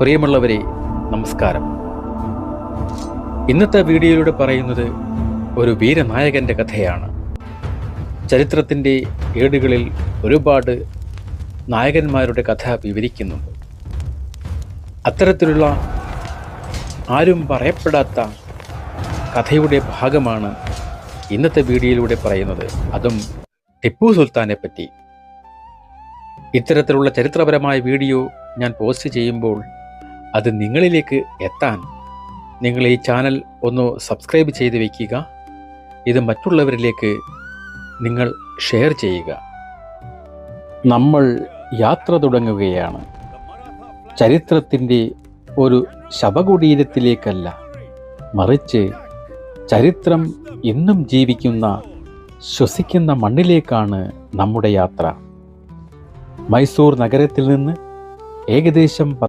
പ്രിയമുള്ളവരെ നമസ്കാരം. ഇന്നത്തെ വീഡിയോയിലൂടെ പറയുന്നത് ഒരു വീരനായകന്റെ കഥയാണ്. ചരിത്രത്തിന്റെ ഏടുകളിൽ ഒരുപാട് നായകന്മാരുടെ കഥ വിവരിക്കുന്നുണ്ട്. അത്തരത്തിലുള്ള ആരും പറയപ്പെടാത്ത കഥയുടെ ഭാഗമാണ് ഇന്നത്തെ വീഡിയോയിലൂടെ പറയുന്നത്. അതും ടിപ്പു സുൽത്താനെ പറ്റി. ഇത്തരത്തിലുള്ള ചരിത്രപരമായ വീഡിയോ ഞാൻ പോസ്റ്റ് ചെയ്യുമ്പോൾ അത് നിങ്ങളിലേക്ക് എത്താൻ നിങ്ങൾ ഈ ചാനൽ ഒന്ന് സബ്സ്ക്രൈബ് ചെയ്ത് വയ്ക്കുക. ഇത് മറ്റുള്ളവരിലേക്ക് നിങ്ങൾ ഷെയർ ചെയ്യുക. നമ്മൾ യാത്ര തുടങ്ങുകയാണ്. ചരിത്രത്തിന്റെ ഒരു ശവകുടീരത്തിലേക്കല്ല മറിച്ച് ചരിത്രം ഇന്നും ജീവിക്കുന്ന ശ്വസിക്കുന്ന മണ്ണിലേക്കാണ് നമ്മുടെ യാത്ര. മൈസൂർ നഗരത്തിൽ നിന്ന് ഏകദേശം